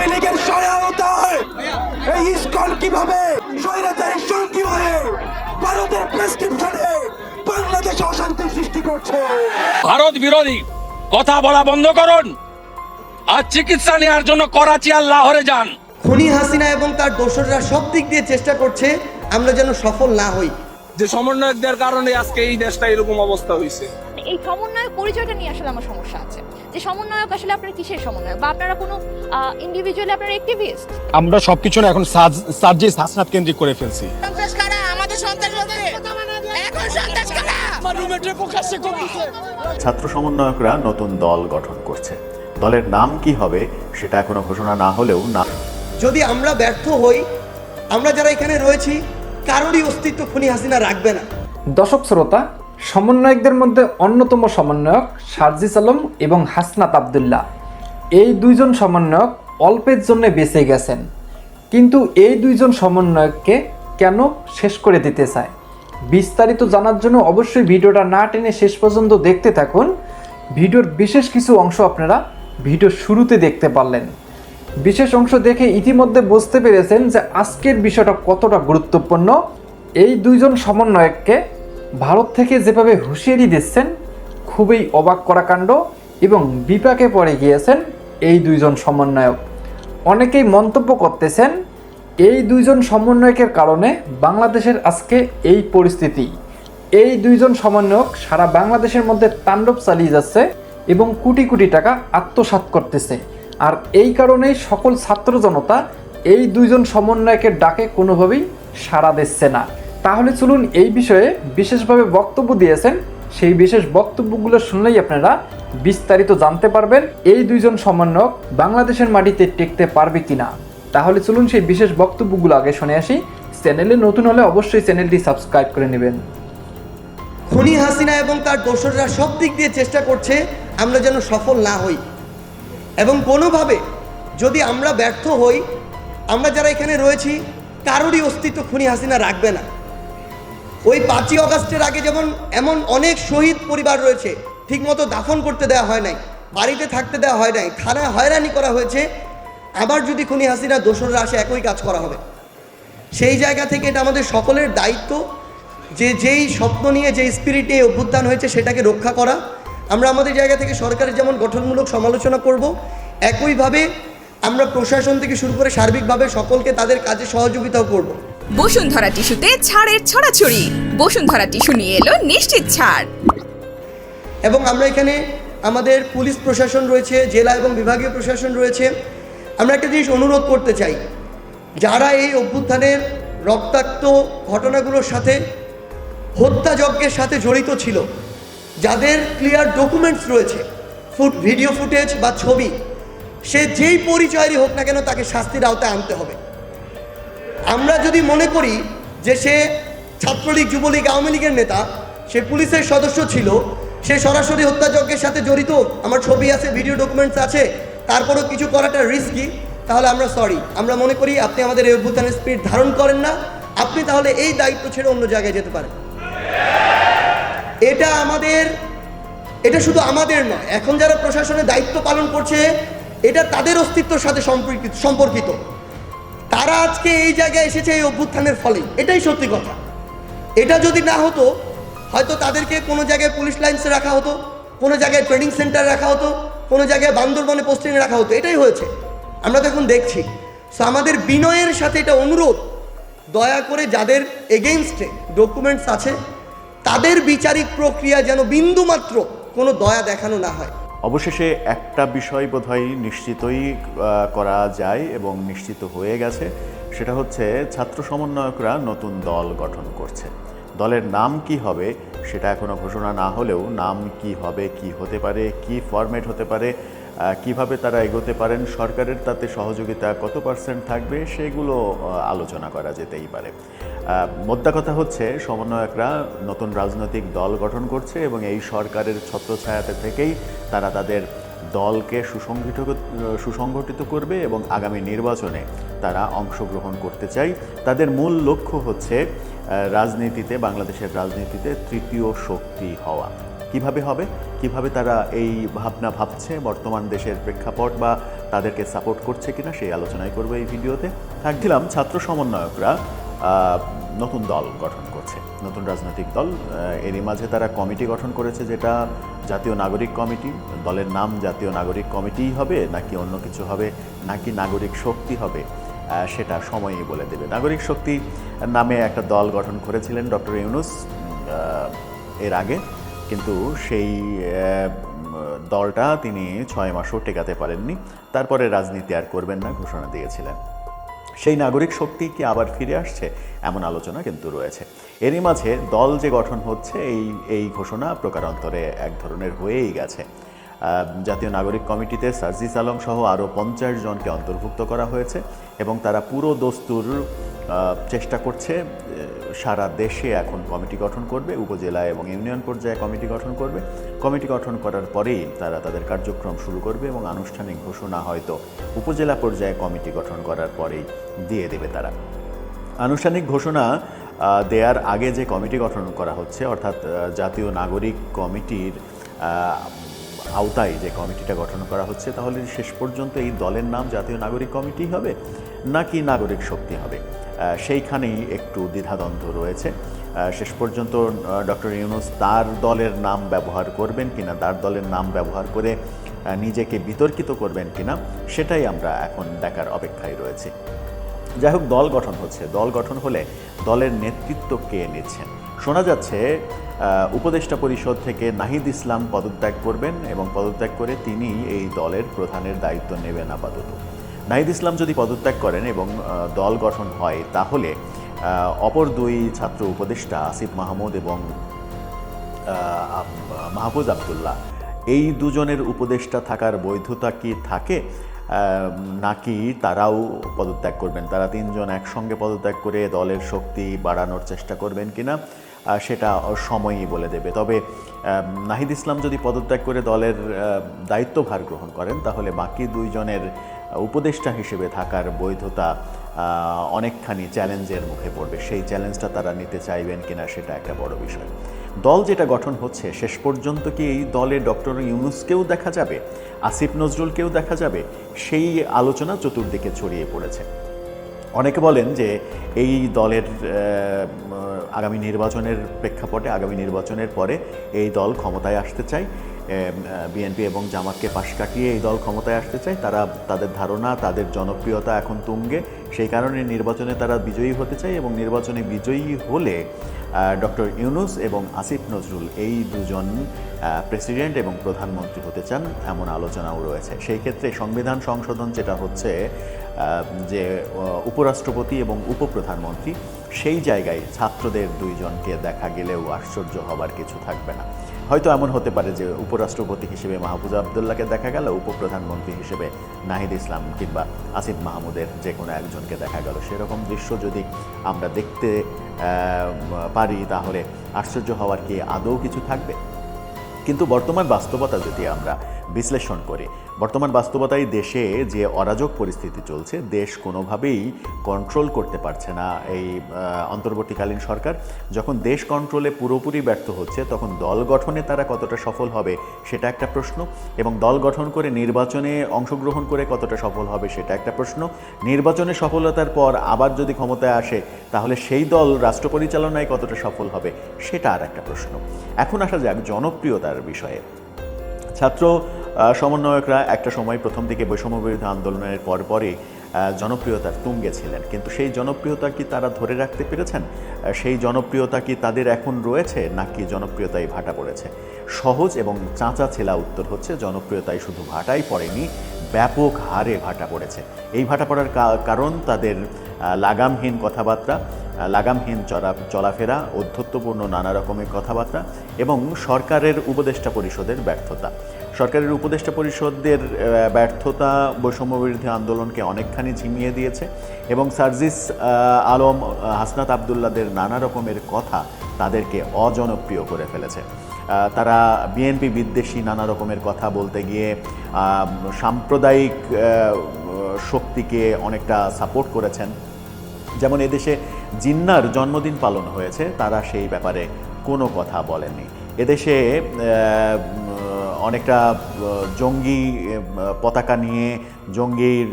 আওয়ামী লীগের সহায়তায় এই ইস্কন কীভাবে স্বৈরাচারী সঙ্গী হয়ে ভারতের প্রেসক্রিপশনে বাংলাদেশে অশান্তি সৃষ্টি করছে? ভারত বিরোধী কথা বলা বন্ধ করুন। আর চিকিৎসা নেওয়ার জন্য করাচি আর লাহোরে যান। খুনি হাসিনা এবং তার দোসররা সব দিক দিয়ে চেষ্টা করছে আমরা যেন সফল না হই। যে সমন্বয়কদের কারণে আজকে এই দেশটা এরকম অবস্থা হয়েছে এই সমন্বয়ক পরিচয়টা নিয়ে আসলে আমার সমস্যা আছে। যে সমন্বয়ক আসলে আপনার কিসের সমন্বয়ক? বা আপনারা কোনো ইন্ডিভিজুয়ালি আপনারা অ্যাক্টিভিস্ট আমরা সবকিছু না এখন সার্জিস হাসনাত কেন্দ্রিক করে ফেলছি। ছাত্র সমন্বয়করা নতুন দল গঠন করছে। দলের নাম কি হবে সেটা এখনও ঘোষণা না হলেও না যদি আমরা ব্যর্থ হই আমরা যারা এখানে রয়েছি কারোরই অস্তিত্ব খুনি হাসিনা রাখবে না। দর্শক শ্রোতা সমন্বয়কদের মধ্যে অন্যতম সমন্বয়ক সার্জিস আলম এবং হাসনাত আবদুল্লাহ। এই দুইজন সমন্বয়ক অল্পের জন্য বেঁচে গেছেন। কিন্তু এই দুইজন সমন্বয়ককে কেন শেষ করে দিতে চায়? বিস্তারিত জানার জন্য অবশ্যই ভিডিওটা না টেনে শেষ পর্যন্ত দেখতে থাকুন। ভিডিওর বিশেষ কিছু অংশ আপনারা ভিডিওর শুরুতে দেখতে পারলেন। বিশেষ অংশ দেখে ইতিমধ্যে বুঝতে পেরেছেন যে আজকের বিষয়টা কতটা গুরুত্বপূর্ণ। এই দুইজন সমন্বয়ককে ভারত থেকে যেভাবে হুঁশিয়ারি দিচ্ছেন, খুবই অবাক করা কাণ্ড এবং বিপাকে পড়ে গিয়েছেন এই দুইজন সমন্বয়ক। অনেকেই মন্তব্য করতেছেন, এই দুইজন সমন্বয়কের কারণে বাংলাদেশের আজকে এই পরিস্থিতি। এই দুইজন সমন্বয়ক সারা বাংলাদেশের মধ্যে তাণ্ডব চালিয়ে যাচ্ছে এবং কোটি কোটি টাকা আত্মসাৎ করতেছে। আর এই কারণেই সকল ছাত্র জনতা এই দুইজন সমন্বয়কের ডাকে কোনোভাবেই সাড়া দিচ্ছে না। তাহলে চলুন এই বিষয়ে বিশেষভাবে বক্তব্য দিয়েছেন। সেই বিশেষ বক্তব্যগুলো শুনলেই আপনারা বিস্তারিত জানতে পারবেন এই দুইজন সমন্বয়ক বাংলাদেশের মাটিতে টেকতে পারবে কিনা। তাহলে চলুন সেই বিশেষ বক্তব্যগুলো আগে শুনে আসি। চ্যানেলে নতুন হলে অবশ্যই চ্যানেলটি সাবস্ক্রাইব করে নেবেন। খুনি হাসিনা এবং তার দোসররা সব দিক দিয়ে চেষ্টা করছে আমরা যেন সফল না হই। এবং কোনোভাবে যদি আমরা ব্যর্থ হই, আমরা যারা এখানে রয়েছি, কারোরই অস্তিত্ব খুনি হাসিনা রাখবে না। ওই পাঁচই অগাস্টের আগে যেমন, এমন অনেক শহীদ পরিবার রয়েছে, ঠিকমতো দাফন করতে দেওয়া হয় নাই, বাড়িতে থাকতে দেওয়া হয় নাই, থানায় হয়রানি করা হয়েছে। আবার যদি খুনি হাসিনা দোসররা আসে, একই কাজ করা হবে। সেই জায়গা থেকে এটা আমাদের সকলের দায়িত্ব যে যেই স্বপ্ন নিয়ে, যে স্পিরিট নিয়ে অভ্যুত্থান হয়েছে, সেটাকে রক্ষা করা। আমরা আমাদের জায়গা থেকে সরকারের যেমন গঠনমূলক সমালোচনা করব, একইভাবে আমরা প্রশাসন থেকে শুরু করে সার্বিকভাবে সকলকে তাদের কাজে সহযোগিতাও করব। বসুন্ধরা টিস্যুতে ছাড়ের ছড়াছড়ি। বসুন্ধরা টিস্যু নিয়ে এলো নিশ্চিত ছাড়। এবং আমরা এখানে আমাদের পুলিশ প্রশাসন রয়েছে, জেলা এবং বিভাগীয় প্রশাসন রয়েছে। আমরা একটা জিনিস অনুরোধ করতে চাই, যারা এই অভ্যুত্থানের রক্তাক্ত ঘটনাগুলোর সাথে হত্যাযজ্ঞের সাথে জড়িত ছিল, যাদের ক্লিয়ার ডকুমেন্টস রয়েছে ফুট ভিডিও ফুটেজ বা ছবি, সে যেই পরিচয়েরই হোক না কেন তাকে শাস্তির আওতায় আনতে হবে। আমরা যদি মনে করি যে সে ছাত্রলীগ, যুবলীগ, আওয়ামী লীগের নেতা, সে পুলিশের সদস্য ছিল, সে সরাসরি হত্যাযজ্ঞের সাথে জড়িত, আমার ছবি আছে, ভিডিও ডকুমেন্টস আছে, তারপরেও কিছু করাটা রিস্কি তাহলে আমরা সরি আমরা মনে করি আপনি আমাদের এই অভ্যুত্থানের স্পিড ধারণ করেন না, আপনি তাহলে এই দায়িত্ব ছেড়ে অন্য জায়গায় যেতে পারেন। এটা আমাদের, এটা শুধু আমাদের নয়, এখন যারা প্রশাসনের দায়িত্ব পালন করছে, এটা তাদের অস্তিত্বের সাথে সম্পর্কিত সম্পর্কিত। তারা আজকে এই জায়গায় এসেছে, এই অভ্যুত্থানের ফলে। এটাই সত্যি কথা। এটা যদি না হতো, হয়তো তাদেরকে কোনো জায়গায় পুলিশ লাইন্সে রাখা হতো, কোনো জায়গায় ট্রেনিং সেন্টার রাখা হতো, কোনো জায়গায় বান্দরবনে পোস্টিংয়ে রাখা হতো। এটাই হয়েছে। আমরা তো এখন দেখছি। সো আমাদের বিনয়ের সাথে এটা অনুরোধ। দয়া করে যাদের এগেনস্টে ডকুমেন্টস আছে, তাদের বিচারিক প্রক্রিয়া যেন বিন্দুমাত্র কোনো দয়া দেখানো না হয়। অবশেষে একটা বিষয় বোধহয় নিশ্চিতই করা যায় এবং নিশ্চিত হয়ে গেছে। সেটা হচ্ছে ছাত্র সমন্বয়করা নতুন দল গঠন করছে। দলের নাম কি হবে সেটা এখনও ঘোষণা না হলেও নাম কি হবে, কি হতে পারে, কি ফরম্যাট হতে পারে কীভাবে তারা এগোতে পারেন, সরকারের তাতে সহযোগিতা কত পার্সেন্ট থাকবে সেগুলো আলোচনা করা যেতেই পারে। মোদ্দা কথা হচ্ছে সমন্বয়করা নতুন রাজনৈতিক দল গঠন করছে এবং এই সরকারের ছত্রছায়াতে থেকেই তারা তাদের দলকে সুসংগঠিত সুসংগঠিত করবে এবং আগামী নির্বাচনে তারা অংশগ্রহণ করতে চাই। তাদের মূল লক্ষ্য হচ্ছে রাজনীতিতে, বাংলাদেশের রাজনীতিতে তৃতীয় শক্তি হওয়া। কীভাবে হবে? কীভাবে তারা এই ভাবনা ভাবছে? বর্তমান দেশের প্রেক্ষাপট বা তাদেরকে সাপোর্ট করছে কিনা, সেই আলোচনাই করব এই ভিডিওতে। থাকছিলাম ছাত্র সমন্বয়করা নতুন দল গঠন করছে, নতুন রাজনৈতিক দল। এরই মাঝে তারা কমিটি গঠন করেছে যেটা জাতীয় নাগরিক কমিটি। দলের নাম জাতীয় নাগরিক কমিটিই হবে, নাকি অন্য কিছু হবে, নাকি নাগরিক শক্তি হবে সেটা সময়ই বলে দেবে। নাগরিক শক্তি নামে একটা দল গঠন করেছিলেন ডক্টর ইউনুস এর আগে। কিন্তু সেই দলটা তিনি ছয় মাসও টেকাতে পারেননি। তারপরে রাজনীতি আর করবেন না, ঘোষণা দিয়েছিলেন। সেই নাগরিক শক্তি কি আবার ফিরে আসছে? এমন আলোচনা কিন্তু রয়েছে। এরই মাঝে দল যে গঠন হচ্ছে, এই এই ঘোষণা প্রকারান্তরে এক ধরনের হয়েই গেছে। জাতীয় নাগরিক কমিটিতে সার্জিস আলম সহ আরও পঞ্চাশ জনকে অন্তর্ভুক্ত করা হয়েছে এবং তারা পুরো দস্তুর চেষ্টা করছে সারা দেশে এখন কমিটি গঠন করবে উপজেলা এবং ইউনিয়ন পর্যায়ে কমিটি গঠন করবে। কমিটি গঠন করার পরেই তারা তাদের কার্যক্রম শুরু করবে এবং আনুষ্ঠানিক ঘোষণা হয়তো উপজেলা পর্যায়ে কমিটি গঠন করার পরেই দিয়ে দেবে তারা। আনুষ্ঠানিক ঘোষণা আহ, দেওয়ার আগে যে কমিটি গঠন করা হচ্ছে অর্থাৎ জাতীয় নাগরিক কমিটির আওতায় যে কমিটিটা গঠন করা হচ্ছে, তাহলে শেষ পর্যন্ত এই দলের নাম জাতীয় নাগরিক কমিটি হবে নাকি নাগরিক শক্তি হবে? সেইখানেই একটু দ্বিধাদ্বন্দ্ব রয়েছে। শেষ পর্যন্ত ডক্টর ইউনুস তার দলের নাম ব্যবহার করবেন কিনা, তার দলের নাম ব্যবহার করে নিজেকে বিতর্কিত করবেন কিনা, সেটাই আমরা এখন দেখার অপেক্ষায় রয়েছি। যাই হোক, দল গঠন হচ্ছে। দল গঠন হলে দলের নেতৃত্ব কে নিচ্ছেন? শোনা যাচ্ছে উপদেষ্টা পরিষদ থেকে নাহিদ ইসলাম পদত্যাগ করবেন এবং পদত্যাগ করে তিনি এই দলের প্রধানের দায়িত্ব নেবেন আপাতত। নাহিদ ইসলাম যদি পদত্যাগ করেন এবং দল গঠন হয়, তাহলে অপর দুই ছাত্র উপদেষ্টা আসিফ মাহমুদ এবং মাহফুজ আবদুল্লাহ, এই দুজনের উপদেষ্টা থাকার বৈধতা কি থাকে? নাকি তারাও পদত্যাগ করবেন? তারা তিনজন একসঙ্গে পদত্যাগ করে দলের শক্তি বাড়ানোর চেষ্টা করবেন কিনা? সেটা সময়ই বলে দেবে। তবে নাহিদ ইসলাম যদি পদত্যাগ করে দলের দায়িত্বভার গ্রহণ করেন, তাহলে বাকি দুইজনের উপদেষ্টা হিসেবে থাকার বৈধতা অনেকখানি চ্যালেঞ্জের মুখে পড়বে। সেই চ্যালেঞ্জটা তারা নিতে চাইবেন কিনা সেটা একটা বড় বিষয়। দল যেটা গঠন হচ্ছে, শেষ পর্যন্ত কি এই দলে ডক্টর ইউনুসকেও দেখা যাবে? আসিফ নজরুলকেও দেখা যাবে? সেই আলোচনা চতুর্দিকে ছড়িয়ে পড়েছে। অনেকে বলেন যে এই দলের আগামী নির্বাচনের প্রেক্ষাপটে, আগামী নির্বাচনের পরে এই দল ক্ষমতায় আসতে চায়। বিএনপি এবং জামাতকে পাশ কাটিয়ে এই দল ক্ষমতায় আসতে চায়, তারা তাদের ধারণা, তাদের জনপ্রিয়তা এখন তুঙ্গে। সেই কারণে নির্বাচনে তারা বিজয়ী হতে চায় এবং নির্বাচনে বিজয়ী হলে ডক্টর ইউনুস এবং আসিফ নজরুল এই দুজন প্রেসিডেন্ট এবং প্রধানমন্ত্রী হতে চান এমন আলোচনাও রয়েছে। সেই ক্ষেত্রে সংবিধান সংশোধন যেটা হচ্ছে যে উপরাষ্ট্রপতি এবং উপপ্রধানমন্ত্রী সেই জায়গায় ছাত্রদের দুইজনকে দেখা গেলেও আশ্চর্য হবার কিছু থাকবে না। হয়তো এমন হতে পারে যে উপরাষ্ট্রপতি হিসেবে মাহফুজ আবদুল্লাহকে দেখা গেল, উপপ্রধানমন্ত্রী হিসেবে নাহিদ ইসলাম কিংবা আসিফ মাহমুদের যে কোনো একজনকে দেখা গেল। সেরকম দৃশ্য যদি আমরা দেখতে পারি, তাহলে আশ্চর্য হওয়ার কি আদৌ কিছু থাকবে? কিন্তু বর্তমান বাস্তবতা যদি আমরা বিশ্লেষণ করে। বর্তমান বাস্তবতায় দেশে যে অরাজক পরিস্থিতি চলছে, দেশ কোনোভাবেই কন্ট্রোল করতে পারছে না। এই অন্তর্বর্তীকালীন সরকার যখন দেশ কন্ট্রোলে পুরোপুরি ব্যর্থ হচ্ছে, তখন দল গঠনে তারা কতটা সফল হবে সেটা একটা প্রশ্ন এবং দল গঠন করে নির্বাচনে অংশগ্রহণ করে কতটা সফল হবে সেটা একটা প্রশ্ন। নির্বাচনে সফলতার পর আবার যদি ক্ষমতায় আসে, তাহলে সেই দল রাষ্ট্র পরিচালনায় কতটা সফল হবে সেটা আর একটা প্রশ্ন। এখন আসা যাক জনপ্রিয়তার বিষয়ে। ছাত্র সমন্বয়করা একটা সময় প্রথম দিকে বৈষম্য বিরোধী আন্দোলনের পরপরই জনপ্রিয়তার তুঙ্গে ছিলেন কিন্তু সেই জনপ্রিয়তা কি তারা ধরে রাখতে পেরেছেন? সেই জনপ্রিয়তা কি তাদের এখন রয়েছে, নাকি জনপ্রিয়তায় ভাটা পড়েছে? সহজ এবং চাঁচা ছেলা উত্তর হচ্ছে, জনপ্রিয়তায় শুধু ভাটাই পড়েনি, ব্যাপক হারে ভাটা পড়েছে। এই ভাটা পড়ার কারণ তাদের লাগামহীন কথাবার্তা লাগামহীন চলা চলাফেরা, অধ্যত্বপূর্ণ নানা রকমের কথাবার্তা এবং সরকারের উপদেষ্টা পরিষদের ব্যর্থতা। সরকারের উপদেষ্টা পরিষদের ব্যর্থতা বৈষম্য বিরোধী আন্দোলনকে অনেকখানি ঝিমিয়ে দিয়েছে এবং সার্জিস আলম, হাসনাত আবদুল্লাদের নানা রকমের কথা তাদেরকে অজনপ্রিয় করে ফেলেছে। তারা বিএনপি বিদ্বেষী নানা রকমের কথা বলতে গিয়ে সাম্প্রদায়িক শক্তিকে অনেকটা সাপোর্ট করেছেন। যেমন এদেশে জিন্নার জন্মদিন পালন হয়েছে, তারা সেই ব্যাপারে কোনো কথা বলেনি এদেশে অনেকটা জঙ্গি পতাকা নিয়ে জঙ্গির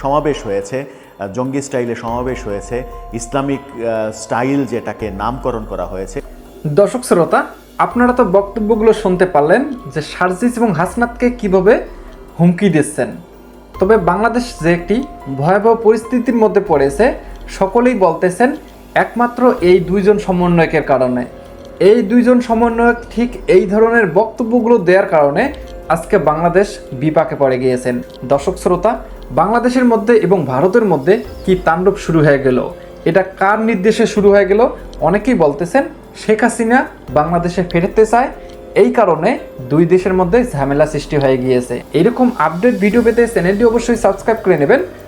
সমাবেশ হয়েছে জঙ্গি স্টাইলে সমাবেশ হয়েছে, ইসলামিক স্টাইল যেটাকে নামকরণ করা হয়েছে। দর্শক শ্রোতা, আপনারা তো বক্তব্যগুলো শুনতে পারলেন যে সার্জিস এবং হাসনাতকে কীভাবে হুমকি দিচ্ছেন। তবে বাংলাদেশ যে একটি ভয়াবহ পরিস্থিতির মধ্যে পড়েছে সকলেই বলতেছেন, একমাত্র এই দুইজন সমন্বয়কের কারণে। এই দুইজন সমন্বয়ক ঠিক এই ধরনের বক্তব্যগুলো দেওয়ার কারণে আজকে বাংলাদেশ বিপাকে পড়ে গিয়েছেন। দর্শক শ্রোতা, বাংলাদেশের মধ্যে এবং ভারতের মধ্যে কি তাণ্ডব শুরু হয়ে গেল? এটা কার নির্দেশে শুরু হয়ে গেল? অনেকেই বলতেছেন, শেখ হাসিনা বাংলাদেশে ফেরতে চায়। এই কারণে দুই দেশের মধ্যে ঝামেলা সৃষ্টি হয়ে গিয়েছে। এরকম আপডেট ভিডিও পেতে চ্যানেলটি অবশ্যই সাবস্ক্রাইব করে নেবেন।